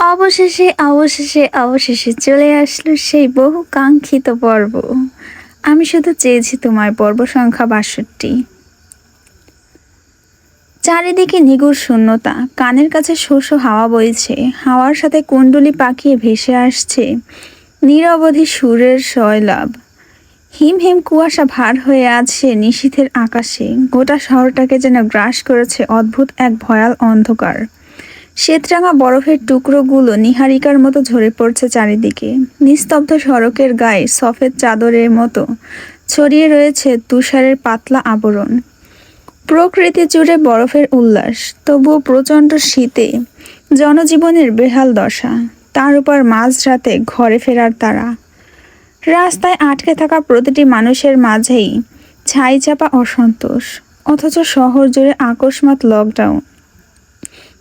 অবশেষে অবশেষে অবশেষে চলে আসলো সেই বহু কাঙ্ক্ষিত পর্ব। আমি শুধু চেয়েছি তোমার পর্ব সংখ্যা বাষট্টি। চারিদিকে নিগুড় শূন্যতা। কানের কাছে শোষ হাওয়া বইছে। হাওয়ার সাথে কুণ্ডলি পাকিয়ে ভেসে আসছে। নিরবধি সুরের শয়লাভ হিম হিম কুয়াশা ভার হয়ে আছে নিশীথের আকাশে। গোটা শহরটাকে যেন গ্রাস করেছে অদ্ভুত এক ভয়াল অন্ধকার। শ্বেতরাঙা বরফের টুকরোগুলো নিহারিকার মতো ঝরে পড়ছে চারিদিকে। নিস্তব্ধ সড়কের গায়ে সফেদ চাদরের মতো ছড়িয়ে রয়েছে তুষারের পাতলা আবরণ। প্রকৃতি জুড়ে বরফের উল্লাস, তবুও প্রচণ্ড শীতে জনজীবনের বেহাল দশা। তার উপর মাঝরাতে ঘরে ফেরার তারা। রাস্তায় আটকে থাকা প্রতিটি মানুষের মাঝেই ছাই চাপা অসন্তোষ, অথচ শহর জুড়ে আকস্মাত লকডাউন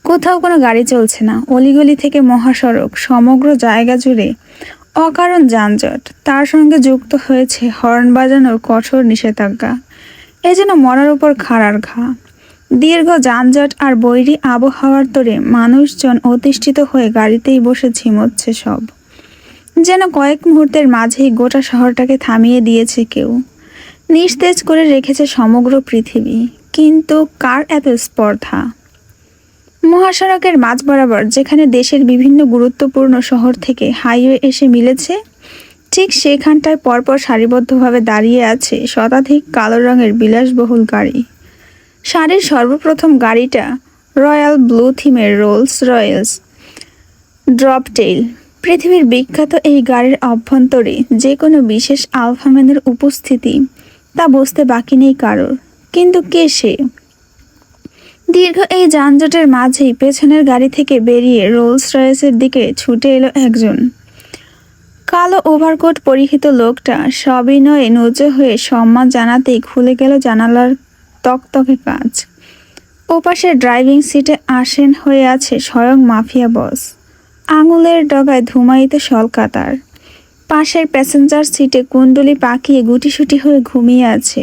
কোথাও কোনো গাড়ি চলছে না। অলিগলি থেকে মহাসড়ক, সমগ্র জায়গা জুড়ে অকারণ যানজট। তার সঙ্গে যুক্ত হয়েছে হর্ন বাজানোর কঠোর নিষেধাজ্ঞা। এ যেন মরার উপর খাড়ার ঘা। দীর্ঘ যানজট আর বৈরী আবহাওয়ার তোরে মানুষজন অতিষ্ঠিত হয়ে গাড়িতেই বসে ঝিমোচ্ছে সব। যেন কয়েক মুহূর্তের মাঝেই গোটা শহরটাকে থামিয়ে দিয়েছে কেউ। নিস্তেজ করে রেখেছে সমগ্র পৃথিবী। কিন্তু কার এত স্পর্ধা? মহাসড়কের মাঝ বরাবর, যেখানে দেশের বিভিন্ন গুরুত্বপূর্ণ শহর থেকে হাইওয়ে এসে মিলেছে, ঠিক সেখানটায় পরপর সারিবদ্ধভাবে দাঁড়িয়ে আছে শতাধিক কালো রঙের বিলাসবহুল গাড়ি। সারির সর্বপ্রথম গাড়িটা রয়্যাল ব্লু থিমের রোলস রয়েলস ড্রপটেইল পৃথিবীর বিখ্যাত এই গাড়ির অভ্যন্তরে যে কোনো বিশেষ আলফাম্যানের উপস্থিতি তা বুঝতে বাকি নেই কারোর। কিন্তু কে সে? দীর্ঘ এই যানজটের মাঝেই পেছনের গাড়ি থেকে বেরিয়ে রোলস রয়েসের দিকে ছুটে এলো একজন। কালো ওভারকোট পরিহিত লোকটা সবিনয়ে নজর হয়ে সম্মান জানাতেই খুলে গেল জানালার তকতকে কাজ ওপাশের ড্রাইভিং সিটে আসেন হয়ে আছে স্বয়ং মাফিয়া বস। আঙুলের ডগায় ধুমায়িত সলকাতার পাশের প্যাসেঞ্জার সিটে কুণ্ডলি পাকিয়ে গুটিসুটি হয়ে ঘুমিয়ে আছে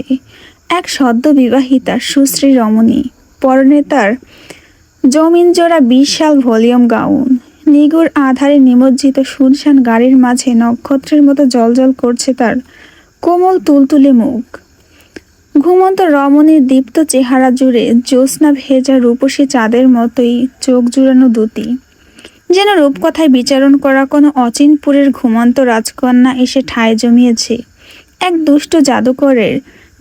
এক সদ্য বিবাহিতা সুশ্রী রমণী। পরনে তার জমিন জোড়া বিশাল ভলিউম গাউন। নিগুড় আধারে নিমজ্জিত শুনশান গাড়ির মাঝে নক্ষত্রের মতো জলজল করছে তার কোমল তুলতুলে মুখ। ঘুমন্ত রমণীর দীপ্ত চেহারা জুড়ে জ্যোৎস্না ভেজা রূপসী চাঁদের মতোই চোখ জুড়ানো দুটি। যেন রূপকথায় বিচারণ করা কোনো অচিনপুরের ঘুমন্ত রাজকন্যা এসে ঠায় জমিয়েছে। এক দুষ্ট জাদুকরের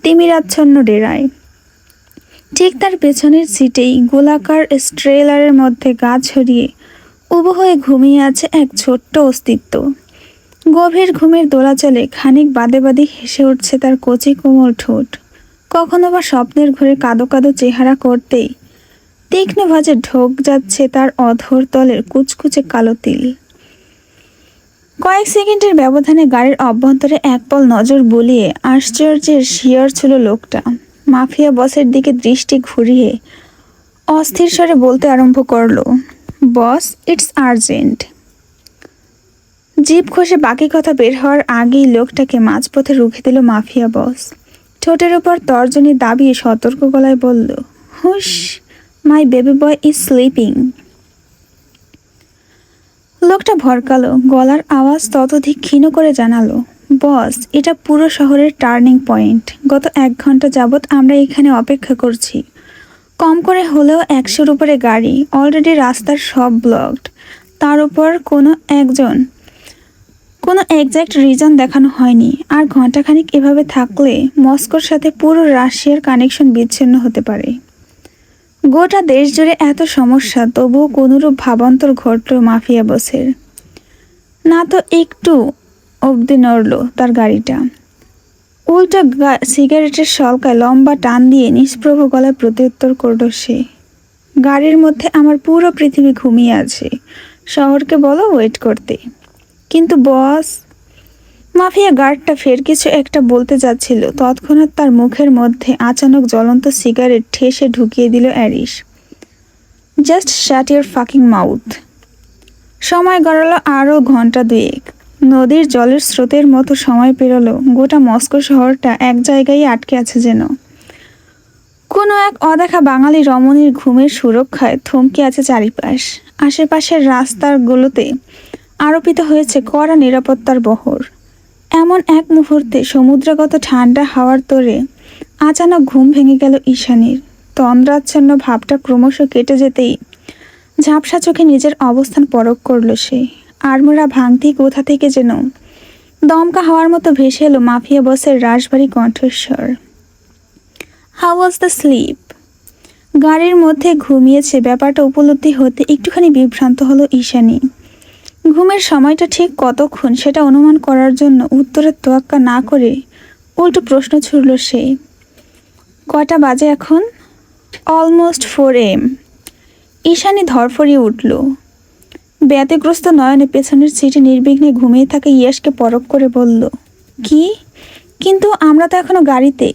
তিমিরাচ্ছন্ন ডেরায়। ঠিক তার পেছনের সিটেই গোলাকার স্ট্রেলারের মধ্যে গা ছড়িয়ে উবু হয়ে ঘুমিয়ে আছে এক ছোট্ট অস্তিত্ব। গভীর ঘুমের দোলাচলে খানিক বাদে বাদে হেসে উঠছে তার কচি কোমল ঠোঁট। কখনো বা স্বপ্নের ঘরে কাদো কাদো চেহারা করতেই তীক্ষ্ণ ভাজে ঢোক যাচ্ছে তার অধর তলের কুচকুচে কালো তিল। কয়েক সেকেন্ডের ব্যবধানে গাড়ির অভ্যন্তরে এক পল নজর বুলিয়ে আশ্চর্যের শিয়র ছিল লোকটা। মাফিয়া বসের দিকে দৃষ্টি ঘুরিয়ে অস্থির স্বরে বলতে আরম্ভ করল, বস ইটস আর্জেন্ট জিপ খসে বাকি কথা বের হওয়ার আগেই লোকটাকে মাঝপথে রুখে দিল মাফিয়া বস। ঠোঁটের উপর তর্জনী দাবিয়ে সতর্ক গলায় বলল, hush my baby boy is sleeping লোকটা ভরকালো, গলার আওয়াজ ততধিক ক্ষীণ করে জানালো বস, এটা পুরো শহরের টার্নিং পয়েন্ট। গত এক ঘণ্টা যাবৎ আমরা এখানে অপেক্ষা করছি। কম করে হলেও একশোর উপরে গাড়ি অলরেডি রাস্তার সব ব্লকড তার উপর কোনো একজন, কোনো একজ্যাক্ট রিজন দেখানো হয়নি। আর ঘন্টাখানিক এভাবে থাকলে মস্কোর সাথে পুরো রাশিয়ার কানেকশন বিচ্ছিন্ন হতে পারে। গোটা দেশ জুড়ে এত সমস্যা, তবুও কোনোরূপ ভাবান্তর ঘটল মাফিয়া বসের। না তো একটু অবধি নড়ল তার গাড়িটা। উল্টা সিগারেটের সলকায় লম্বা টান দিয়ে নিষ্প্রভ গলায় প্রত্যুত্তর করল সে। গাড়ির মধ্যে আমার পুরো পৃথিবী ঘুমিয়ে আছে। শহরকে বলো ওয়েট করতে। কিন্তু বস, মাফিয়া গার্ডটা ফের কিছু একটা বলতে যাচ্ছিল। তৎক্ষণাৎ তার মুখের মধ্যে আচানক জ্বলন্ত সিগারেট ঠেসে ঢুকিয়ে দিল Aris. Just shut your fucking mouth. সময় গড়ালো আরও ঘণ্টা দুয়েক। নদীর জলের স্রোতের মতো সময় পেরোলো। গোটা মস্কো শহরটা এক জায়গায় আটকে আছে যেন। কোনো এক অদেখা বাঙালি রমণীর ঘুমের সুরক্ষায় থমকে আছে চারিপাশ। আশেপাশের রাস্তাগুলোতে আরোপিত হয়েছে কড়া নিরাপত্তার বহর। এমন এক মুহূর্তে সমুদ্রগত ঠান্ডা হাওয়ার তোরে আচানক ঘুম ভেঙে গেল ঈশানীর। তন্দ্রাচ্ছন্ন ভাবটা ক্রমশ কেটে যেতেই ঝাপসা চোখে নিজের অবস্থান পরখ করল সে। আড়মোড়া ভাঙতি কোথা থেকে যেন। দমকা হওয়ার মতো ভেসে এলো মাফিয়া বসের রাশবাড়ি কণ্ঠস্বর। হাউ ওয়াজ দ্য স্লিপ গাড়ির মধ্যে ঘুমিয়েছে, ব্যাপারটা উপলব্ধি হতে একটুখানি বিভ্রান্ত হলো ঈশানী। ঘুমের সময়টা ঠিক কতক্ষণ সেটা অনুমান করার জন্য উত্তরের তোয়াক্কা না করে উল্টো প্রশ্ন ছুড়ল সে। কয়টা বাজে এখন? অলমোস্ট ফোর এম ঈশানী ধরফরিয়ে উঠল। ব্যাতিগ্রস্ত নয়নে পেছনের সিটে নির্বিঘ্নে ঘুমিয়ে থাকা ইয়াসকে পরখ করে বলল, কি? কিন্তু আমরা তো এখনও গাড়িতে।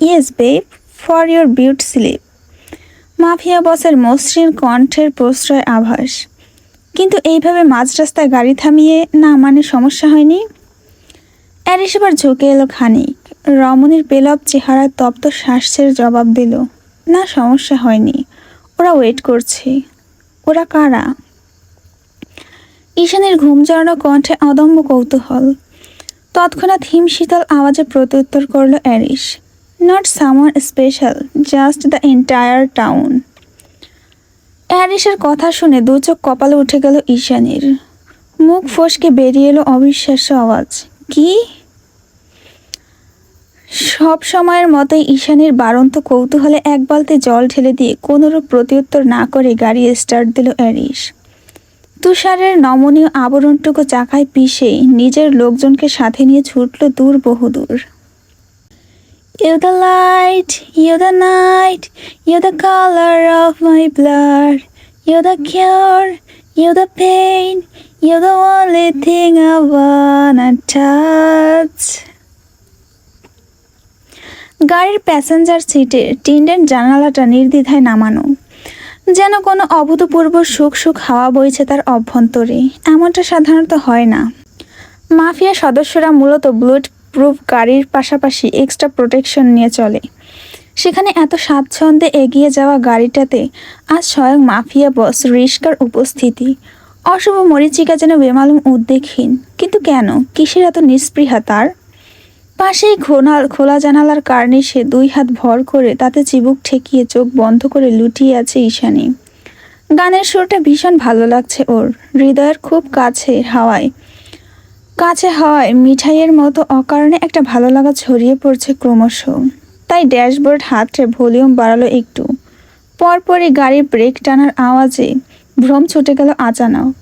Yes, babe, for your beauty sleep. Mafia বসের মসৃণ কণ্ঠের প্রশ্রয় আভাস। কিন্তু এইভাবে মাঝ রাস্তায় গাড়ি থামিয়ে না মানে সমস্যা হয়নি? অ্যারিস এবার ঝুঁকে এলো খানিক। রমণীর পেলব চেহারায় তপ্ত শ্বাসের জবাব দিল, না, সমস্যা হয়নি। ওরা ওয়েট করছে। ওরা কারা? ঈশানের ঘুম জড়ানো কণ্ঠে অদম্য কৌতূহল। তৎক্ষণাৎ হিমশীতল আওয়াজে প্রত্যুত্তর করল Aris not someone special just the entire town অ্যারিসের কথা শুনে দু চোখ কপালে উঠে গেল ঈশানের। মুখ ফসকে বেরিয়ে এলো অবিশ্বাস্য আওয়াজ। কি? সব সময়ের মতোই ঈশানের বারন্ত কৌতূহলে এক বালতি জল ঢেলে দিয়ে কোনোরূপ প্রত্যুত্তর না করে গাড়ি স্টার্ট দিল অ্যারিস তুষারের নমনীয় আবরণটুকু চাকায় পিষে নিজের লোকজনকে সাথে নিয়ে ছুটল দূর বহুদূর। You the light you the night you the colour of my blood you the care you the pain you the only thing I want touch গাড়ির প্যাসেঞ্জার সিটে টিন্ডেন জানালাটা নির্দ্বিধায় নামানো। যেন কোনো অভূতপূর্ব সুখ সুখ হাওয়া বইছে তার অভ্যন্তরে। এমনটা সাধারণত হয় না। মাফিয়া সদস্যরা মূলত ব্লুড প্রুফ গাড়ির পাশাপাশি এক্সট্রা প্রোটেকশন নিয়ে চলে। সেখানে এত স্বাচ্ছন্দ্যে এগিয়ে যাওয়া গাড়িটাতে আজ স্বয়ং মাফিয়া বস রিস্কার উপস্থিতি। অশুভ মরিচিকা যেন বেমালুম উদ্বেগহীন। কিন্তু কেন? কিসের এত নিস্পৃহা তার? পাশেই খোলা খোলা জানালার কার্নিশে দুই হাত ভর করে তাতে চিবুক ঠেকিয়ে চোখ বন্ধ করে লুটিয়ে আছে ঈশানী। গানের সুরটা ভীষণ ভালো লাগছে ওর, হৃদয়ের খুব কাছে হাওয়ায়। কাছে হাওয়ায়, মিঠাইয়ের মতো অকারণে একটা ভালো লাগা ছড়িয়ে পড়ছে ক্রমশ। তাই ড্যাশবোর্ড হাতে ভলিউম বাড়ালো একটু। পরপরই গাড়ির ব্রেক টানার আওয়াজে ভ্রম ছুটে গেল আচানক।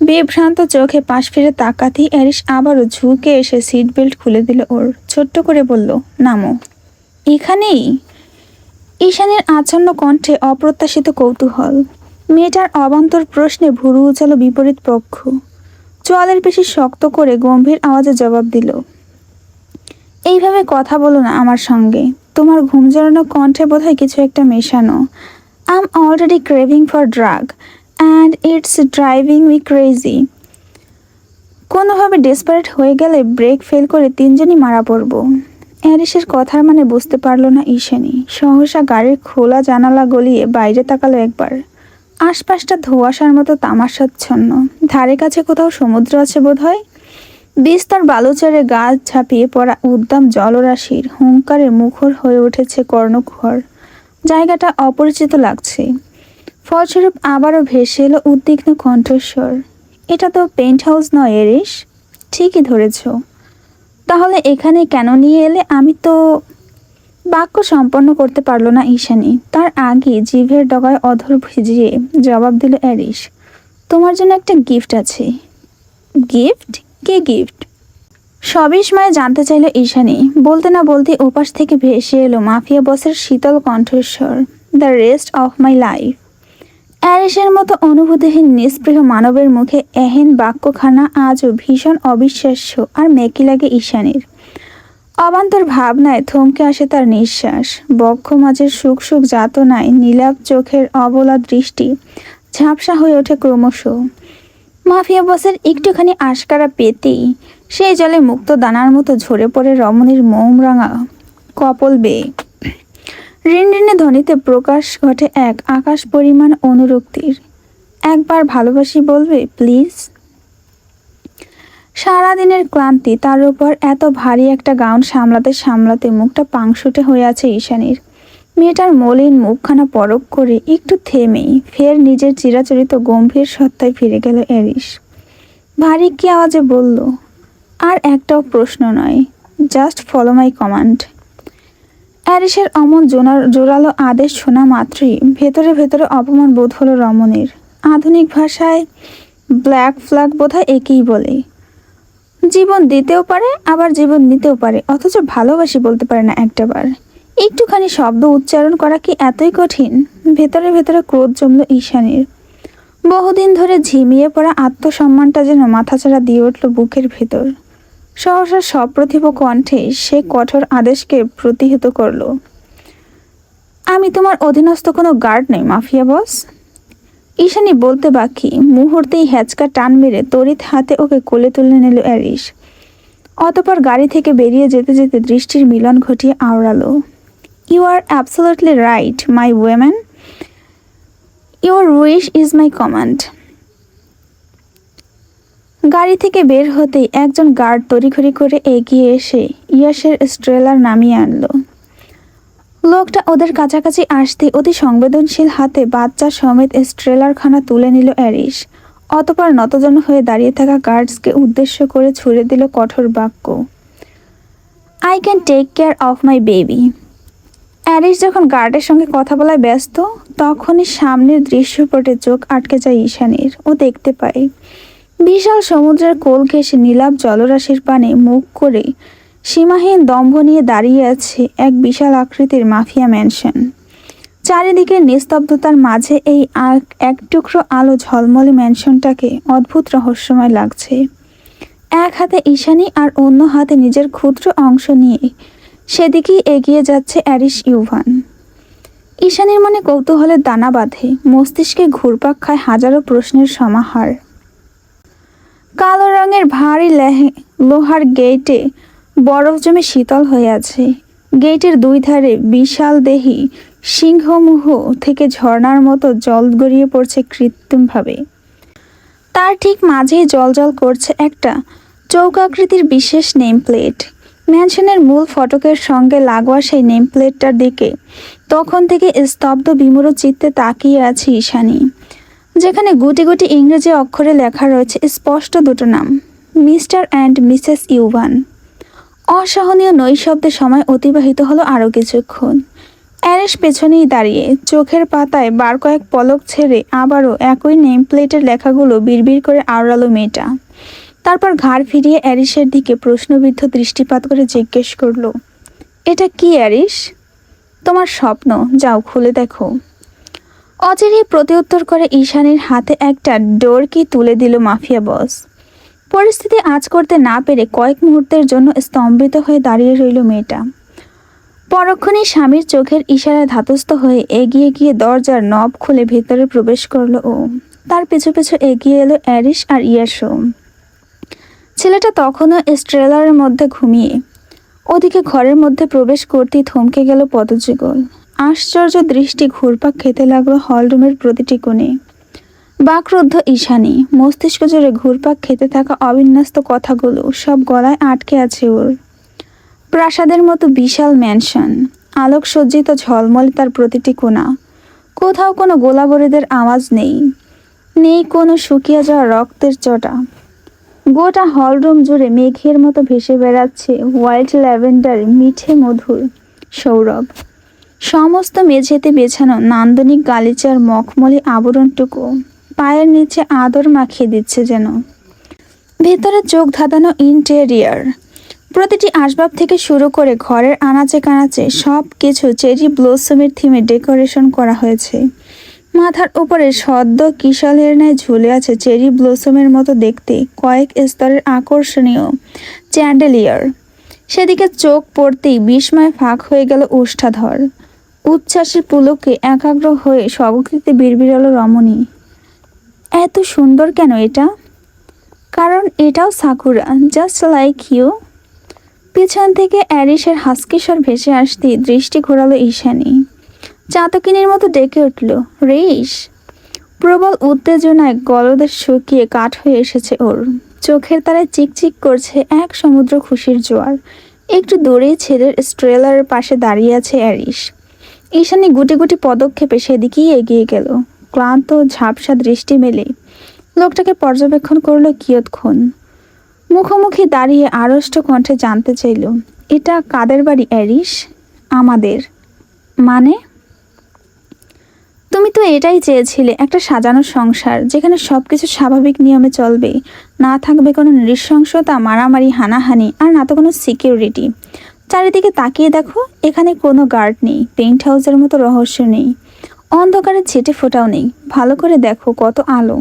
বিভ্রান্ত চোখে পাশ ফিরে তাকাতেই অ্যারিস আবারও ঝুঁকে এসে সিট বেল্ট খুলে দিল ওর। ছোট্ট করে বলল, নামো। এখানেই? ঈশানের আচ্ছন্ন কণ্ঠে অপ্রত্যাশিত কৌতূহল। মেয়েটার অবান্তর প্রশ্নে ভুরু উচালো বিপরীত পক্ষ। চোয়ালের পেশি শক্ত করে গম্ভীর আওয়াজে জবাব দিল, এইভাবে কথা বলো না আমার সঙ্গে। তোমার ঘুম জড়ানো কণ্ঠে বোধহয় কিছু একটা মেশানো। I am already craving for drug and it's driving me crazy কোনোভাবে ডেসপারেট হয়ে গেলে ব্রেক ফেল করে তিনজনই মারা পড়ব। অ্যারিসের কথার মানে বুঝতে পারল না ঈশানি। সহসা গাড়ির খোলা জানালা গলিয়ে বাইরে তাকালো একবার। আশপাশটা ধোঁয়াশার মতো তামাশাচ্ছন্ন। ধারে কাছে কোথাও সমুদ্র আছে বোধহয়? বিস্তর বালুচরে গাছ ঝাঁপিয়ে পড়া উদ্দাম জলরাশির হুঙ্কারে মুখর হয়ে উঠেছে কর্ণঘর জায়গাটা অপরিচিত লাগছে। ফলস্বরূপ আবারও ভেসে এলো উদ্বিগ্ন কণ্ঠস্বর। এটা তো পেন্ট হাউস নয় এরিস ঠিকই ধরেছ। তাহলে এখানে কেন নিয়ে এলে? আমি তো বাক্য সম্পন্ন করতে পারল না ঈশানী। তার আগে জিভের ডগায় অধর ভিজিয়ে জবাব দিল অ্যারিস তোমার জন্য একটা গিফট আছে। গিফট কে গিফট সবিস্ময়ে জানতে চাইল ঈশানী। বলতে না বলতে ওপাশ থেকে ভেসে এলো মাফিয়া বসের শীতল কণ্ঠস্বর। The rest of my life অ্যারিসের মতো অনুভূতিহীন নিস্পৃহ মানবের মুখে এহেন বাক্যখানা আজও ভীষণ অবিশ্বাস্য আর মেকি লাগে ঈশানের। অবান্তর ভাবনায় থমকে আসে তার নিঃশ্বাস। বক্ষ মাঝের সুখ সুখ যাতনায় নীলাপ চোখের অবলা দৃষ্টি ঝাপসা হয়ে ওঠে ক্রমশ। মাফিয়া বসের একটুখানি আশকারা পেতেই সেই জলে মুক্ত দানার মতো ঝরে পড়ে রমণীর মোমরাঙা কপল বেয়ে ঋণঋণে ধ্বনিতে প্রকাশ ঘটে এক আকাশ পরিমাণ অনুরক্তির। একবার ভালোবাসি বলবে, প্লিজ? সারাদিনের ক্লান্তি, তার উপর এত ভারী একটা গাউন সামলাতে সামলাতে মুখটা পাংশুটে হয়ে আছে ঈশানীর। মেয়েটার মলিন মুখখানা পরক করে একটু থেমেই ফের নিজের চিরাচরিত গম্ভীর সত্তায় ফিরে গেল এরিস ভারী কি আওয়াজে বলল, আর একটাও প্রশ্ন নয় জাস্ট ফলো মাই কমান্ড অ্যারিসের অমন জোনার জোরালো আদেশ শোনা মাত্রই ভেতরে ভেতরে অপমান বোধ হলো রমণীর। আধুনিক ভাষায় ব্ল্যাক ফ্ল্যাগ বোধহয় একেই বলে। জীবন দিতেও পারে, আবার জীবন নিতেও পারে, অথচ ভালোবাসি বলতে পারে না একটাবার। একটুখানি শব্দ উচ্চারণ করা কি এতই কঠিন? ভেতরে ভেতরে ক্রোধ জমল ঈশানীর। বহুদিন ধরে ঝিমিয়ে পড়া আত্মসম্মানটা যেন মাথাচাড়া দিয়ে উঠল বুকের ভেতর। সহসা সপ্রতিভ কণ্ঠে সে কঠোর আদেশকে প্রতিহিত করল। আমি তোমার অধীনস্থ কোনো গার্ড নই, মাফিয়া বস। ঈশানি বলতে বাকি মুহূর্তেই হ্যাচকা টান মেরে তড়িৎ হাতে ওকে কোলে তুলে নিল অ্যারিস অতপর গাড়ি থেকে বেরিয়ে যেতে যেতে দৃষ্টির মিলন ঘটিয়ে আওড়ালো। You are absolutely right my woman your wish is my command গাড়ি থেকে বের হতেই একজন গার্ড তড়িঘড়ি করে এগিয়ে এসে ইয়াসের স্ট্রেলার নামিয়ে আনলো। লোকটা ওদের কাছাকাছি আসতে অতি সংবেদনশীল হাতে বাচ্চা সমেত স্ট্রেলারখানা তুলে নিল অ্যারিস অতপর নতজন হয়ে দাঁড়িয়ে থাকা গার্ডসকে উদ্দেশ্য করে ছুড়ে দিল কঠোর বাক্য। I can take care of my baby Aris যখন গার্ডের সঙ্গে কথা বলায় ব্যস্ত, তখনই সামনের দৃশ্যপটে চোখ আটকে যায় ঈশানের। ও দেখতে পায় বিশাল সমুদ্রের কোল ঘেঁষে নীলাভ জলরাশির পানে মুখ করে সীমাহীন দম্ভ নিয়ে দাঁড়িয়ে আছে এক বিশাল আকৃতির মাফিয়া ম্যানশন। চারিদিকে নিস্তব্ধতার মাঝে এই এক টুকরো আলো ঝলমলে ম্যানশনটাকে অদ্ভুত রহস্যময় লাগছে। এক হাতে ঈশানী আর অন্য হাতে নিজের ক্ষুদ্র অংশ নিয়ে সেদিকেই এগিয়ে যাচ্ছে অ্যারিস ইউভান। ঈশানীর মনে কৌতূহলের দানা বাঁধে, মস্তিষ্কে ঘুরপাক খায় হাজারো প্রশ্নের সমাহার। কালো রঙের ভারী লেহে, লোহার গেটে বরফ জমে শীতল হয়ে আছে। গেটের দুই ধারে বিশাল দেহি সিংহমুহ থেকে ঝর্ণার মতো জল গড়িয়ে পড়ছে কৃত্রিমভাবে। তার ঠিক মাঝেই জলজল করছে একটা চৌকাকৃতির বিশেষ নেম প্লেট ম্যানশনের মূল ফটকের সঙ্গে লাগোয়া সেই নেম প্লেটটার দিকে তখন থেকে স্তব্ধ বিমূঢ় চিত্তে তাকিয়ে আছে ঈশানী। যেখানে গুটি গুটি ইংরেজি অক্ষরে লেখা রয়েছে স্পষ্ট দুটো নাম, মিস্টার অ্যান্ড মিসেস ইউভান। অসহনীয় নৈশব্দে সময় অতিবাহিত হলো আরও কিছুক্ষণ। অ্যারেস পেছনেই দাঁড়িয়ে চোখের পাতায় বার কয়েক পলক ছেড়ে আবারও একই নেম প্লেটের লেখাগুলো বিড়বিড় করে আওড়ালো মেয়েটা। তারপর ঘাড় ফিরিয়ে অ্যারিসের দিকে প্রশ্নবিদ্ধ দৃষ্টিপাত করে জিজ্ঞেস করল, এটা কি অ্যারিস? তোমার স্বপ্ন, যাও খুলে দেখো। অচিরেই প্রতিউত্তর করে ঈশানীর হাতে একটা ডোরকি তুলে দিল মাফিয়া বস। পরিস্থিতি আজ করতে না পেরে কয়েক মুহূর্তের জন্য স্তম্ভিত হয়ে দাঁড়িয়ে রইল মেয়েটা। পরক্ষণেই স্বামীর চোখের ইশারায় ধাতস্থ হয়ে এগিয়ে গিয়ে দরজার নব খুলে ভেতরে প্রবেশ করল ও। তার পিছু পিছু এগিয়ে এলো অ্যারিস আর ইয়াসো ছেলেটা তখনও স্ট্রেলারের মধ্যে ঘুমিয়ে। ওদিকে ঘরের মধ্যে প্রবেশ করতেই থমকে গেল পদযুগল। আশ্চর্য দৃষ্টি ঘুরপাক খেতে লাগল হলরুমের প্রতিটি কোণে। বাকরুদ্ধ ঈশানী, মস্তিষ্ক জুড়ে ঘুরপাক খেতে থাকা অবিন্যস্ত কথাগুলো সব গলায় আটকে আছে ওর। প্রাসাদের মতো বিশাল ম্যানশন আলোকসজ্জিত ঝলমলে তার প্রতিটি কোণা। কোথাও কোনো গোলাবরিদের আওয়াজ নেই নেই কোনো শুকিয়ে যাওয়া রক্তের চটা। গোটা হলরুম জুড়ে মেঘের মতো ভেসে বেড়াচ্ছে হোয়াইট ল্যাভেন্ডার মিঠে মধুর সৌরভ। সমস্ত মেঝেতে বেছানো নান্দনিক গালিচার মখমলি আবরণটুকু পায়ের নিচে আদর মাখিয়ে দিচ্ছে যেন। ভেতরে চোখ ধাঁধানো ইন্টেরিয়ার প্রতিটি আসবাব থেকে শুরু করে ঘরের আনাচে কানাচে সব কিছু চেরি ব্লসমের থিমে ডেকোরেশন করা হয়েছে। মাথার উপরে সদ্য কিশলের ন্যায় ঝুলে আছে চেরি ব্লসমের মতো দেখতে কয়েক স্তরের আকর্ষণীয় চ্যান্ডেলিয়ার সেদিকে চোখ পড়তেই বিস্ময় ফাঁক হয়ে গেল উষ্ঠাধর। উচ্ছ্বাসের পুলকে একাগ্র হয়ে স্বগতিতে বিড়বিড়ালো রমণী। এত সুন্দর কেন এটা? কারণ এটাও সাকুরা জাস্ট লাইক ইউ পিছন থেকে অ্যারিসের হাসকিস্বর ভেসে আসতেই দৃষ্টি ঘোরালো ঈশানী। চাতকিনীর মতো ডেকে উঠল রেইস প্রবল উত্তেজনায় গলদের শুকিয়ে কাঠ হয়ে এসেছে ওর। চোখের তারায় চিকচিক করছে এক সমুদ্র খুশির জোয়ার। একটু দূরেই ছেলের স্ট্রেলারের পাশে দাঁড়িয়ে আছে অ্যারিস। ঈশানী গুটি গুটি পদক্ষেপে সেদিকেই এগিয়ে গেল। ক্লান্ত, ঝাপসা দৃষ্টি মেলে। লোকটাকে পর্যবেক্ষণ করল কিয়ৎক্ষণ। মুখোমুখি দাঁড়িয়ে আড়ষ্ট কণ্ঠে জানতে চাইল, এটা কাদের বাড়ি অ্যারিস আমাদের। মানে? তুমি তো এটাই চেয়েছিলে, একটা সাজানো সংসার, যেখানে সব কিছু স্বাভাবিক নিয়মে চলবে। না থাকবে কোনো নৃশংসতা, মারামারি, হানাহানি, আর না তো কোনো সিকিউরিটি চারিদিকে তাকিয়ে দেখো, এখানে কোনো গার্ড নেই পেন্ট হাউসের মতো রহস্য নেই, অন্ধকারে ছেটে ফোটাও নেই। ভালো করে দেখো কত আলো।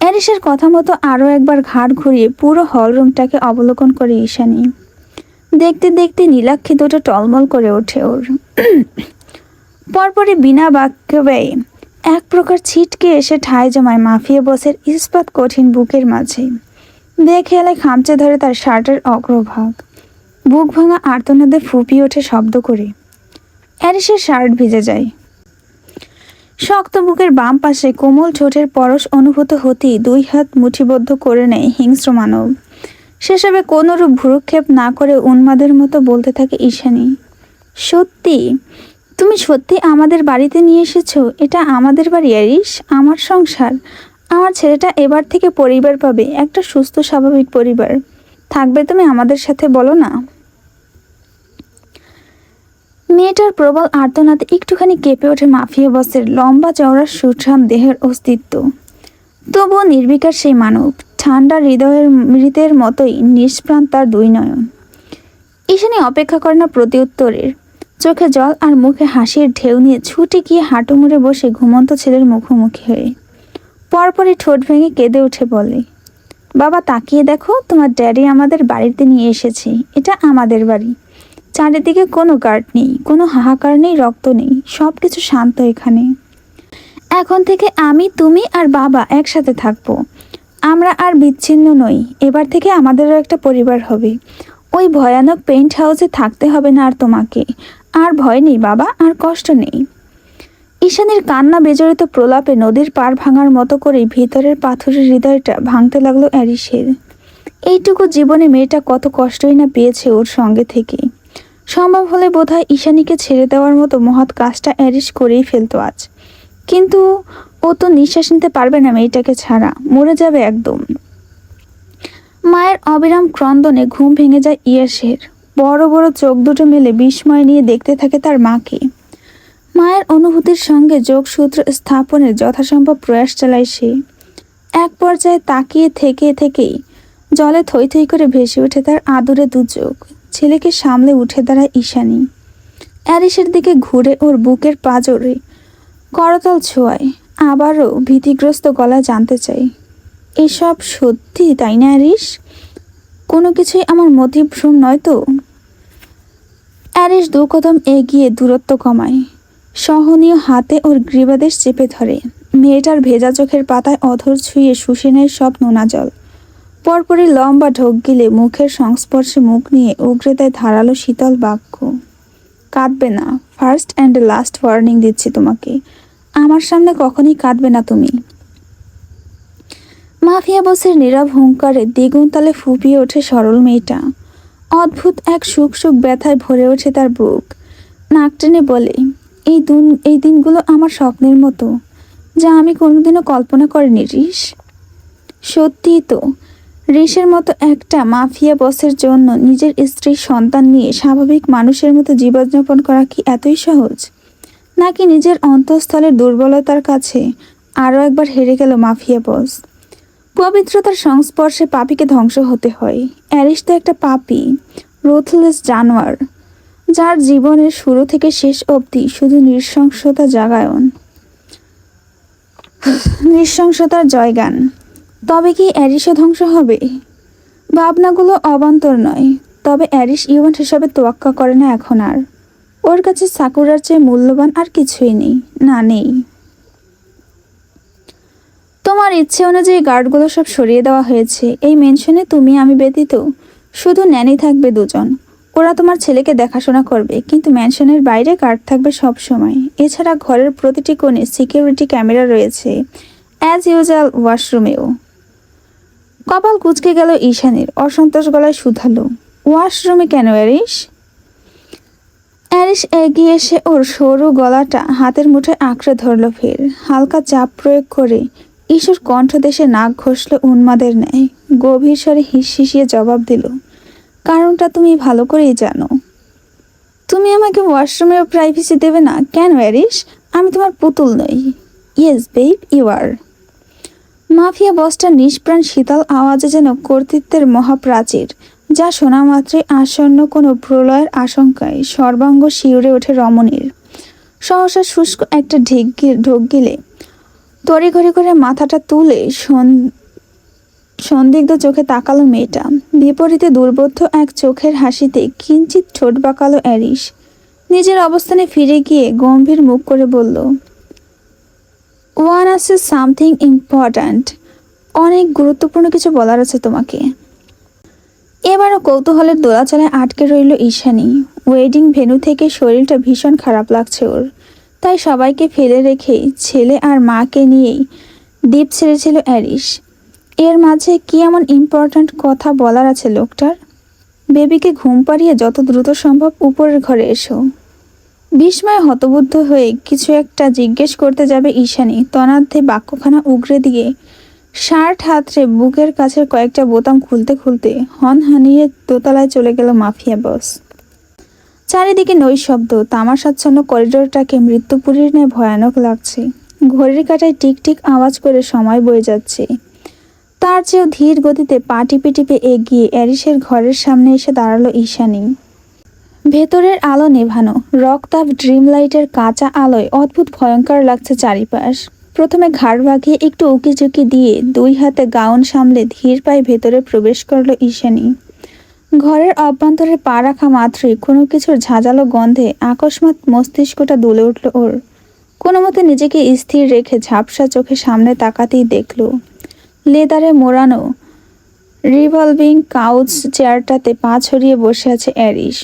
অ্যারিসের কথা মতো আরও একবার ঘাট ঘুরিয়ে পুরো হলরুমটাকে অবলোকন করে ঈশানী। দেখতে দেখতে নীলাক্ষী দুটো টলমল করে ওঠে ওর। পরপরে বিনা বাক্য ব্যয়ে এক প্রকার ছিটকে এসে ঠায় জমায় মাফিয়া বসের ইস্পাত কঠিন বুকের মাঝে। বেখেয়ালে খামচে ধরে তার শার্টের অগ্রভাগ। বুক ভাঙা আর্তনাদে ফুপিয়ে ওঠে শব্দ করে। অ্যারিসের শার্ট ভিজে যায়। শক্ত বুকের বাম পাশে কোমল ঠোঁটের পরশ অনুভূত হতেই দুই হাত মুঠিবদ্ধ করে নেয় হিংস্র মানব। সেসবে কোনোরূপ ভ্রুক্ষেপ না করে উন্মাদের মতো বলতে থাকে ঈশানী। সত্যি? তুমি সত্যি আমাদের বাড়িতে নিয়ে এসেছ? এটা আমাদের বাড়ি অ্যারিস আমার সংসার। আমার ছেলেটা এবার থেকে পরিবার পাবে, একটা সুস্থ, স্বাভাবিক পরিবার। থাকবে তুমি আমাদের সাথে বলো না। মেয়েটার প্রবল আর্তনাদ একটুখানি কেঁপে ওঠে মাফিয়া বসের লম্বা চওড়া সুঠাম দেহের অস্তিত্ব। তবুও নির্বিকার সেই মানব, ঠান্ডা হৃদয়ের মৃতের মতোই নিষ্প্রাণ তার দুই নয়ন। ঈশানী অপেক্ষা করে না প্রতিউত্তরের চোখে জল আর মুখে হাসির ঢেউ নিয়ে ছুটে গিয়ে হাঁটু মুড়ে বসে ঘুমন্ত ছেলের মুখোমুখি হয়ে। পরপরই ঠোঁট ভেঙে কেঁদে উঠে বলে বাবা, তাকিয়ে দেখো, তোমার ড্যাডি আমাদের বাড়িতে নিয়ে এসেছে। এটা আমাদের বাড়ি। চারিদিকে কোনো গার্ড নেই, কোনো হাহাকার নেই, রক্ত নেই সব কিছু শান্ত এখানে। এখন থেকে আমি, তুমি আর বাবা একসাথে থাকব। আমরা আর বিচ্ছিন্ন নই, এবার থেকে আমাদেরও একটা পরিবার হবে। ওই ভয়ানক পেইন্ট হাউসে থাকতে হবে না আর তোমাকে। আর ভয় নেই বাবা, আর কষ্ট নেই। ঈশানের কান্না বেজড়িত প্রলাপে নদীর পার ভাঙার মতো করেই ভিতরের পাথরের হৃদয়টা ভাঙতে লাগল অ্যারিসের। এইটুকু জীবনে মেয়েটা কত কষ্টই না পেয়েছে ওর সঙ্গে থেকে। সম্ভব হলে বোধহয় ঈশানীকে ছেড়ে দেওয়ার মতো মহৎ কাজটা অ্যারিস করেই ফেলতো আজ। কিন্তু ও তো নিঃশ্বাস নিতে পারবে না মেয়েটাকে ছাড়া, মরে যাবে একদম। মায়ের অবিরাম ক্রন্দনে ঘুম ভেঙে যায় ইয়াসের বড় বড় চোখ দুটো মেলে বিস্ময় নিয়ে দেখতে থাকে তার মাকে। মায়ের অনুভূতির সঙ্গে যোগসূত্র স্থাপনের যথাসম্ভব প্রয়াস চালায় সে। এক পর্যায়ে তাকিয়ে থেকে থেকেই জলে থই থই করে ভেসে ওঠে তার আদুরে দু চোখ ছেলেকে সামলে উঠে দাঁড়ায় ঈশানী। অ্যারিসের দিকে ঘুরে ওর বুকের পাজরে করতল ছোঁয়ায়। আবারও ভীতিগ্রস্ত গলা জানতে চাই এসব সত্যি তাই না অ্যারিস? কোনো কিছুই আমার মতিভ্রম নয় তো? অ্যারিস দু কদম এগিয়ে দূরত্ব কমায়। সহনীয় হাতে ওর গ্রীবাদেশ চেপে ধরে। মেয়েটার ভেজা চোখের পাতায় অধর ছুঁয়ে সুসেনের সব নোনা জল। পরপরই লম্বা ঢোক গিলে মুখের সংস্পর্শে মুখ নিয়ে উগরে দেয় ধারালো শীতল বাক্য। কাঁদবে না ফার্স্ট অ্যান্ড লাস্ট ওয়ার্নিং দিচ্ছি তোমাকে। আমার সামনে কখনই কাঁদবে না তুমি। মাফিয়া বসের নীরব হুঙ্কারে দ্বিগুণ তালে ফুপিয়ে ওঠে সরল মেয়েটা। অদ্ভুত এক সুখ সুখ ব্যথায় ভরে ওঠে তার বুক। নাক টেনে বলে এই দিন, এই দিনগুলো আমার স্বপ্নের মতো, যা আমি কোনোদিনও কল্পনা করিনি, রিস। সত্যিই তো, রিসের মতো একটা মাফিয়া বসের জন্য নিজের স্ত্রীর সন্তান নিয়ে স্বাভাবিক মানুষের মতো জীবনযাপন করা কি এতই সহজ? নাকি নিজের অন্তঃস্থলের দুর্বলতার কাছে আরও একবার হেরে গেল মাফিয়া বস? পবিত্রতার সংস্পর্শে পাপিকে ধ্বংস হতে হয়। অ্যারিস তো একটা পাপি রুথলেস জানোয়ার। যার জীবনের শুরু থেকে শেষ অবধি শুধু নৃশংসতা জাগায়ন। নৃশংসতার জয়গান। তবে কি অ্যারিসও ধ্বংস হবে? ভাবনাগুলো অবান্তর নয়। তবে অ্যারিস ইভেন্ট হিসাবে তোয়াক্কা করে না এখন আর। ওর কাছে সাকুরার চেয়ে মূল্যবান আর কিছুই নেই। না, নেই। তোমার ইচ্ছে অনুযায়ী গার্ডগুলো সব সরিয়ে দেওয়া হয়েছে। এই মেনশনে তুমি, আমি ব্যতীত শুধু ন্যানি থাকবে দুজন। ওরা তোমার ছেলেকে দেখাশোনা করবে, কিন্তু ম্যানশনের বাইরে গার্ড থাকবে সব সময়। এছাড়া ঘরের প্রতিটি কোণে সিকিউরিটি ক্যামেরা রয়েছে অ্যাজ ইউজুয়াল ওয়াশরুমেও। কপাল কুচকে গেল ঈশানের, অসন্তোষ গলায় শুধালো। ওয়াশরুমে কেন অ্যারিস অ্যারিস এগিয়ে এসে ওর সরু গলাটা হাতের মুঠোয় আঁকড়ে ধরল ফের। হালকা চাপ প্রয়োগ করে ঈশ্বর কণ্ঠদেশে নাক ঘষল উন্মাদের ন্যায়। গভীর স্বরে হিস হিসিয়ে জবাব দিল কারণটা তুমি ভালো করেই জানো। তুমি আমাকে ওয়াশরুমেও প্রাইভেসি দেবে না। কেন অ্যারিস আমি তোমার পুতুল নই। Yes babe you are mafia বসটা নিষ্প্রাণ শীতল আওয়াজে যেন কর্তৃত্বের মহাপ্রাচীর, যা শোনা মাত্রই আসন্ন কোনো প্রলয়ের আশঙ্কায় সর্বাঙ্গ শিউরে ওঠে রমণীর। সহসা শুষ্ক একটা ঢেক ঢোক গিলে তড়িঘড়ি করে মাথাটা তুলে সন্দিগ্ধ চোখে তাকালো মেয়েটা। বিপরীতে দুর্বোধ্য এক চোখের হাসিতে কিঞ্চিত ঠোঁট বাঁকালো অ্যারিস নিজের অবস্থানে ফিরে গিয়ে গম্ভীর মুখ করে বলল, ওয়ান আছে সামথিং ইম্পর্ট্যান্ট। অনেক গুরুত্বপূর্ণ কিছু বলার আছে তোমাকে। এবারও কৌতূহলের দোলাচলায় আটকে রইল ঈশানি। ওয়েডিং ভেন্যু থেকে শরীরটা ভীষণ খারাপ লাগছে ওর। তাই সবাইকে ফেলে রেখেই ছেলে আর মাকে নিয়েই দ্বীপ ছেড়েছিল অ্যারিস এর মাঝে কি এমন ইম্পর্ট্যান্ট কথা বলার আছে লোকটার? বেবিকে ঘুম পাড়িয়ে যত দ্রুত সম্ভব উপরের ঘরে এসো। বিস্ময় হতবুদ্ধ হয়ে কিছু একটা জিজ্ঞেস করতে যাবে ঈশানী। তনার্ধে বাক্যখানা উগরে দিয়ে শার্ট হাতরে বুকের কাছের কয়েকটা বোতাম খুলতে খুলতে হন হানিয়ে দোতলায় চলে গেল মাফিয়া বস। চারিদিকে নৈশব্দ, তামাশাচ্ছন্ন করিডোরটাকে মৃত্যুপুরীর ভয়ানক লাগছে। ঘড়ির কাটায় টিক টিক আওয়াজ করে সময় বয়ে যাচ্ছে। তার চেয়েও ধীর গতিতে পা টিপে এগিয়ে অ্যারিসের ঘরের সামনে এসে দাঁড়াল ঈশানী। ভেতরের আলো নেভানো রক্তাভ ড্রিম লাইটের কাঁচা আলোয় অদ্ভুত ভয়ঙ্কর লাগছে চারিপাশ। প্রথমে ঘাড় বাঁকিয়ে একটু উকি ঝুঁকি দিয়ে দুই হাতে গাউন সামলে ধীর পায়ে ভেতরে প্রবেশ করল ঈশানী। ঘরের অভ্যন্তরে পা রাখা মাত্রই কোনো কিছুর ঝাঁঝালো গন্ধে আকস্মাৎ মস্তিষ্কটা দুলে উঠল ওর। কোনো মতে নিজেকে স্থির রেখে ঝাপসা চোখে সামনে তাকাতেই দেখল। লেদারে মোড়ানো রিভলভিং কাউচ চেয়ারটাতে পা ছড়িয়ে বসে আছে অ্যারিস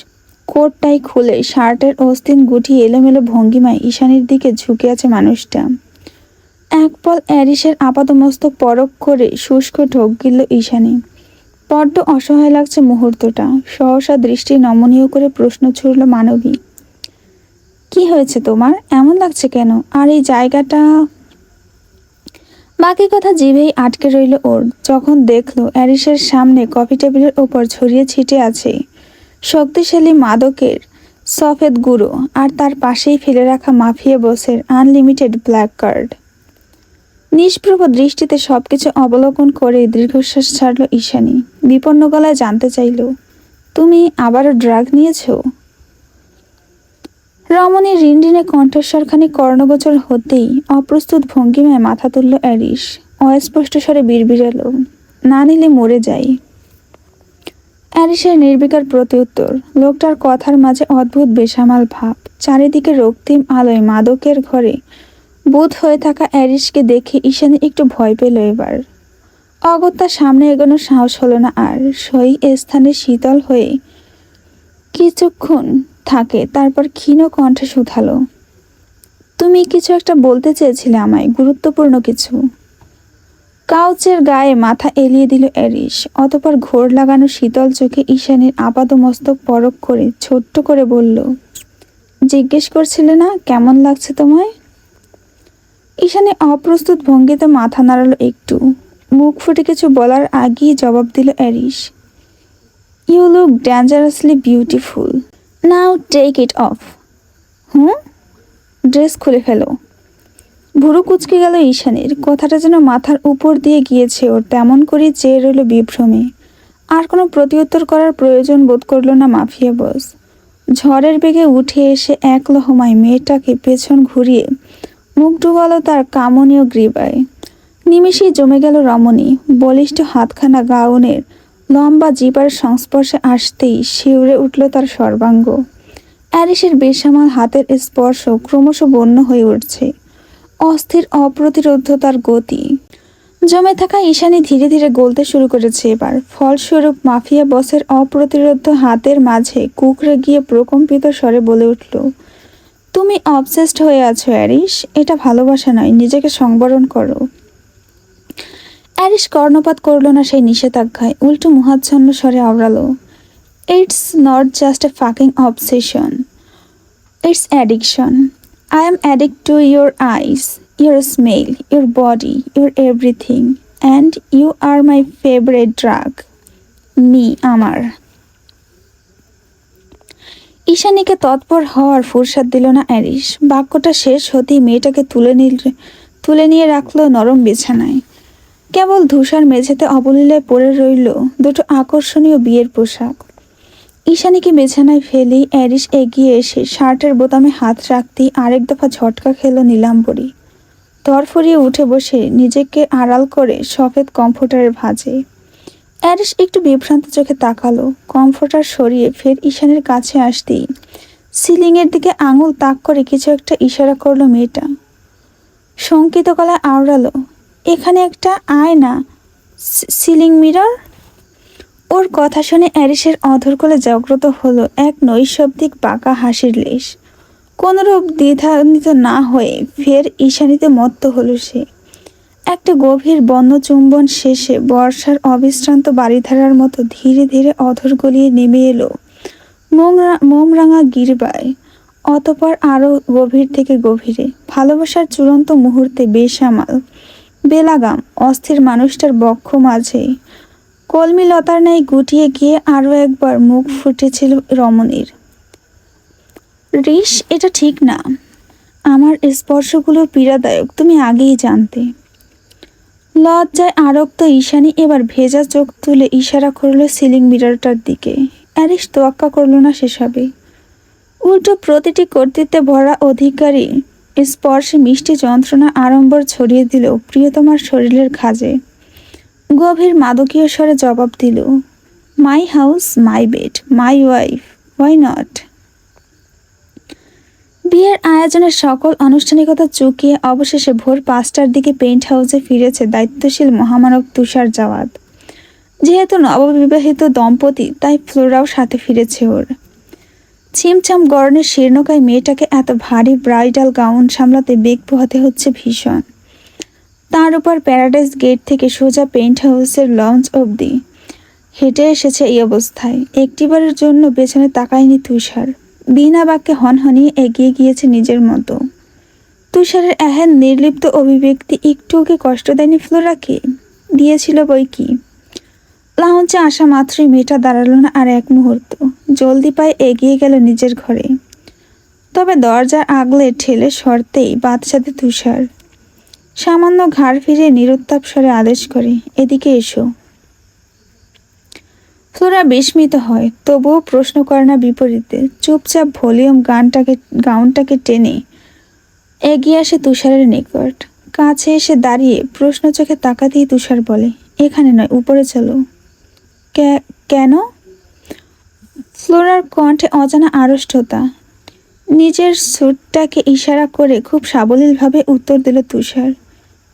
কোটটাই খুলে শার্টের অস্তিন গুটিয়ে এলোমেলো ভঙ্গিমায় ঈশানীর দিকে ঝুঁকে আছে মানুষটা। এক পল অ্যারিসের আপাতমস্তক পরক করে শুষ্ক ঢোক গিল ঈশানী। বড্ড অসহায় লাগছে মুহূর্তটা। সহসা দৃষ্টি নমনীয় করে প্রশ্ন ছুড়ল মানবী। কি হয়েছে তোমার? এমন লাগছে কেন? আর এই জায়গাটা বাকি কথা জিভেই আটকে রইল ওর। যখন দেখল অ্যারিসের সামনে কফি টেবিলের ওপর ছড়িয়ে ছিটে আছে। শক্তিশালী মাদকের সফেদ গুঁড়ো আর তার পাশেই ফেলে রাখা মাফিয়া বসের আনলিমিটেড ব্ল্যাক কার্ড নিষ্প্রভ দৃষ্টিতে সবকিছু অবলোকন করে দীর্ঘশ্বাস ছাড়ল ঈশানী। বিপন্ন গলায় জানতে চাইল, তুমি আবারও ড্রাগ নিয়েছো? রমণীর রিনরিনে কণ্ঠস্বরখানি কর্ণগোচর হতেই অপ্রস্তুত ভঙ্গিমায় মাথা তুলল অ্যারিস অস্পষ্ট স্বরে বিড়বিড়ালো, না নিলে মরে যাই। অ্যারিসের নির্বিকার প্রত্যুত্তর, লোকটার কথার মাঝে অদ্ভুত বেসামাল ভাব, চারিদিকে রক্তিম আলোয় মাদকের ঘরে। বোধ হয়ে থাকা অ্যারিসকে দেখে ঈশানী একটু ভয় পেল এবার। অগত্যা সামনে এগোনোর সাহস হলো না আর, সই স্থানে শীতল হয়ে কিছুক্ষণ থাকে, তারপর ক্ষীণ কণ্ঠে শুধালো। তুমি কিছু একটা বলতে চেয়েছিলে আমায়, গুরুত্বপূর্ণ কিছু। কাউচের গায়ে মাথা এলিয়ে দিল অ্যারিস অতপর ঘোর লাগানো শীতল চোখে ঈশানের আপাত মস্তক পরক করে ছোট্ট করে বলল, জিজ্ঞেস করছিলে না কেমন লাগছে তোমায়? ঈশানে অপ্রস্তুত ভঙ্গিতে মাথা নাড়ালো একটু। মুখ ফুটে কিছু বলার আগেই জবাব দিল Aris you look dangerously beautiful now take it off hmm? Dress খুলে ফেলো। ভুরু কুচকে গেল ঈশানের। কথাটা যেন মাথার উপর দিয়ে গিয়েছে ওর। তেমন করেই চেয়ে রইল বিভ্রমে। আর কোনো প্রতিউত্তর করার প্রয়োজন বোধ করল না মাফিয়া বস। ঝড়ের বেগে উঠে এসে এক লহমায় মেয়েটাকে পেছন ঘুরিয়ে মুখ ডুবালো তার কামনীয় গ্রীবায়। নিমিষেই জমে গেল রমণী। বলিষ্ঠ হাতখানা গাউনের লম্বা সংস্পর্শে আসতেই শিউরে উঠল তার সর্বাঙ্গ। অ্যারিসের বেসামাল হাতের স্পর্শ ক্রমশ বন্য হয়ে উঠছে। অস্থির অপ্রতিরোধ তার গতি। জমে থাকা ঈশানি ধীরে ধীরে গলতে শুরু করেছে এবার। ফলস্বরূপ মাফিয়া বসের অপ্রতিরোধ হাতের মাঝে কুকড়ে গিয়ে প্রকম্পিত স্বরে বলে উঠল, তুমি অবসেসড হয়ে আছো, অ্যারিস। এটা ভালোবাসা নয়, নিজেকে সংবরণ করো। অ্যারিস কর্ণপাত করল না সেই নিষেধাজ্ঞায়। উল্টো মুহাচ্ছন্ন স্বরে আওড়ালো it's not just a fucking obsession it's addiction I am addict to your eyes your smell your body your everything and you are my favourite drug me আমার. ঈশানীকে তৎপর হওয়ার ফুরসাদ দিল না অ্যারিস বাক্যটা শেষ হতেই মেয়েটাকে তুলে নিল তুলে নিয়ে রাখল নরম বিছানায়। কেবল ধূসার মেঝেতে অবলীলায় পড়ে রইল দুটো আকর্ষণীয় বিয়ের পোশাক। ঈশানীকে বিছানায় ফেলেই অ্যারিস এগিয়ে এসে শার্টের বোতামে হাত রাখতেই আরেক দফা ঝটকা খেলো নীলাম্বরী। তরফরিয়ে উঠে বসে নিজেকে আড়াল করে সফেদ কমফোর্টারের ভাঁজে। অ্যারিস একটু বিভ্রান্ত চোখে তাকালো, কমফোর্টার সরিয়ে ফের ঈশানের কাছে আসতেই সিলিংয়ের দিকে আঙুল তাক করে কিছু একটা ইশারা করল মেয়েটা। শঙ্কিত গলায় আওড়ালো এখানে একটা আয়না সিলিং মিরর। ওর কথা শুনে অ্যারিসের অধরকলে জাগ্রত হলো এক নৈশব্দিক বাঁকা হাসির লেশ। কোনোরূপ দ্বিধান্বিত না হয়ে ফের ঈশানিতে মত্ত হলো সে। একটা গভীর বন্য চুম্বন শেষে বর্ষার অবিশ্রান্ত বাড়িধারার মতো ধীরে ধীরে অধর গলিয়ে নেমে এলো মোমরা- মোমরাঙা গিরবায়, অতপর আরও গভীর থেকে গভীরে। ভালোবাসার চূড়ান্ত মুহূর্তে বেসামাল। বেলাগাম, অস্থির মানুষটার বক্ষ মাঝে কলমি লতার ন্যায় গুটিয়ে গিয়ে আরও একবার মুখ ফুটেছিল রমণীর। রিস, এটা ঠিক না। আমার স্পর্শগুলো পীড়াদায়ক, তুমি আগেই জানতে। লজ্জায় আরক্ত ঈশানি এবার ভেজা চোখ তুলে ইশারা করল সিলিং মিররটার দিকে। অ্যারিস তোয়াক্কা করল না সেসবে। উল্টো প্রতিটি কর্তৃত্বে ভরা অধিকারী স্পর্শে মিষ্টি যন্ত্রণা আড়ম্বর ছড়িয়ে দিল প্রিয়তমার শরীরের খাজে। গভীর মাদকীয় স্বরে জবাব দিল my house my bed my wife why not বিয়ের আয়োজনের সকল আনুষ্ঠানিকতা চুকিয়ে অবশেষে ভোর পাঁচটার দিকে পেইন্ট হাউসে ফিরেছে দায়িত্বশীল মহামানব তুষার জাওয়াদ যেহেতু নববিবাহিত দম্পতি, তাই ফ্লোরাও সাথে ফিরেছে ওর। ছিমছাম গরনের শীর্ণকায় মেয়েটাকে এত ভারী ব্রাইডাল গাউন সামলাতে বেগ পোহাতে হচ্ছে ভীষণ। তার উপর প্যারাডাইস গেট থেকে সোজা পেইন্ট হাউসের লঞ্চ অবধি হেঁটে এসেছে এই অবস্থায়। একটিবারের জন্য পেছনে তাকায়নি তুষার। বিনা বাক্যে হনহনিয়ে এগিয়ে গিয়েছে নিজের মতো। তুষারের এহেন নির্লিপ্ত অভিব্যক্তি একটু ওকে কষ্ট দেয়নি ফ্লোরাকে দিয়েছিল বই কি? লাউঞ্চে আসা মাত্রই মেয়েটা দাঁড়াল না আর এক মুহূর্ত। জলদি পায়ে এগিয়ে গেল নিজের ঘরে। তবে দরজার আগলে ঠেলে সরতেই বাদশাতে তুষার। সামান্য ঘাড় ফিরে নিরুত্তাপ স্বরে আদেশ করে, এদিকে এসো। ফ্লোরা বিস্মিত হয়, তবুও প্রশ্ন করে না বিপরীতে। চুপচাপ ভলিউম গানটাকে, গাউনটাকে টেনে এগিয়ে আসে তুষারের নিকট। কাছে এসে দাঁড়িয়ে প্রশ্ন চোখে তাকাতেই তুষার বলে, এখানে নয়, উপরে চলো। কেন? ফ্লোরার কণ্ঠে অজানা আড়ষ্টতা। নিজের স্যুটটাকে ইশারা করে খুব সাবলীলভাবে উত্তর দিল তুষার।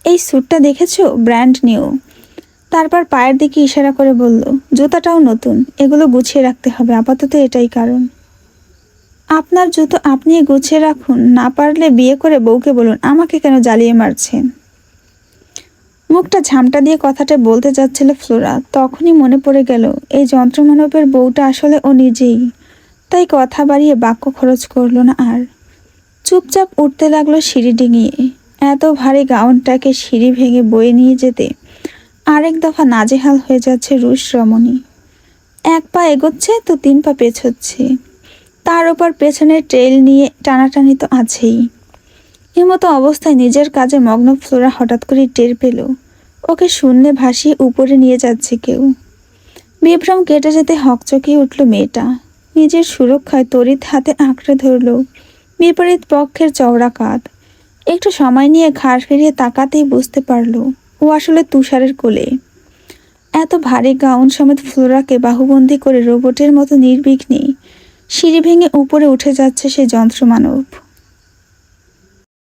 এই স্যুটটা দেখেছ? Brand new. তারপর পায়ের দিকে ইশারা করে বলল, জুতাটাও নতুন, এগুলো গুছিয়ে রাখতে হবে, আপাতত এটাই কারণ। আপনার জুতো আপনি গুছিয়ে রাখুন, না পারলে বিয়ে করে বউকে বলুন, আমাকে কেন জ্বালিয়ে মারছেন? মুখটা ঝামটা দিয়ে কথাটা বলতে যাচ্ছিল ফ্লোরা। তখনই মনে পড়ে গেল, এই যন্ত্রমানবের বউটা আসলে ও নিজেই। তাই কথা বাড়িয়ে বাক্য খরচ করল না আর। চুপচাপ উঠতে লাগল সিঁড়ি ডিঙিয়ে। এত ভারী গাউনটাকে সিঁড়ি ভেঙে বয়ে নিয়ে যেতে আরেক দফা নাজেহাল হয়ে যাচ্ছে রুশ রমণী। এক পা এগোচ্ছে তো তিন পা পেছোচ্ছে। তার ওপর পেছনের ট্রেল নিয়ে টানাটানি তো আছেই। এমতো অবস্থায় নিজের কাজে মগ্ন ফ্লোরা হঠাৎ করে টের পেল। ওকে শূন্যে ভাসিয়ে উপরে নিয়ে যাচ্ছে কেউ। বিভ্রম কেটে যেতে হকচকিয়ে উঠল মেয়েটা। নিজের সুরক্ষায় তড়িৎ হাতে আঁকড়ে ধরল বিপরীত পক্ষের চওড়া কাঁধ। একটু সময় নিয়ে ঘাড় ফিরিয়ে তাকাতেই বুঝতে পারল ও আসলে তুষারের কোলে। এত ভারী গাউন সমেত ফ্লোরাকে বাহুবন্দি করে রোবটের মতো নির্বিঘ্নে সিঁড়ি ভেঙে উপরে উঠে যাচ্ছে সে যন্ত্রমানব।